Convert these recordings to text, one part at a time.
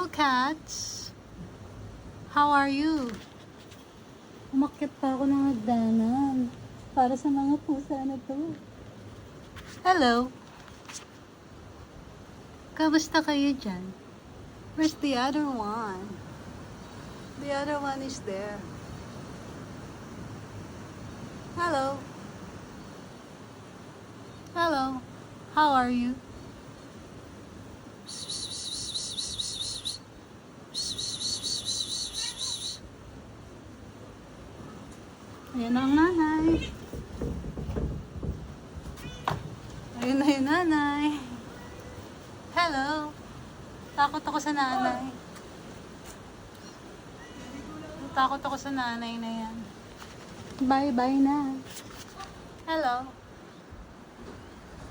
Hello, cats. How are you? Umakyat pa ako ng hagdanan para sa mga pusa na to. Hello. Kamusta kayo dyan? Where's the other one? The other one is there. Hello. Hello. How are you? Ayan ang nanay. Ayun na yung nanay. Hello. Takot ako sa nanay. Takot ako sa nanay na yan. Bye-bye na. Hello.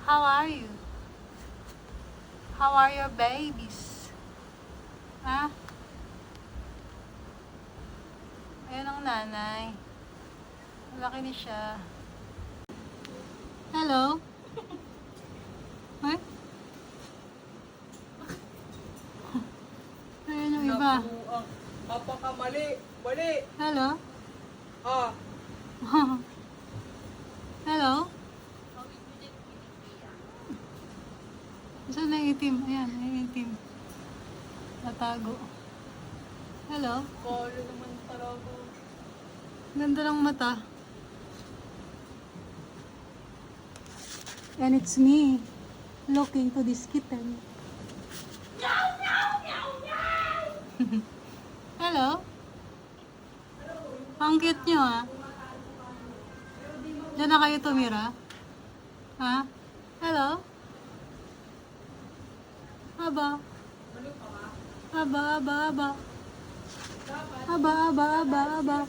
How are you? How are your babies? Ha? Ayan ang nanay. Malaki na siya. Hello? Ay? Ayan yung iba. Naku, ang Apakamali. Mali. Hello? Ah. Hello? Saan na itim? Ayan, yung itim. Natago. Hello? Kalo naman talaga. Ganda ng mata. And it's me looking to this kitten. Hello? Ang cute nyo ah. Diyan na kayo tumira? Ha? Hello? Aba? Aba, aba, aba. Aba, aba, aba, aba.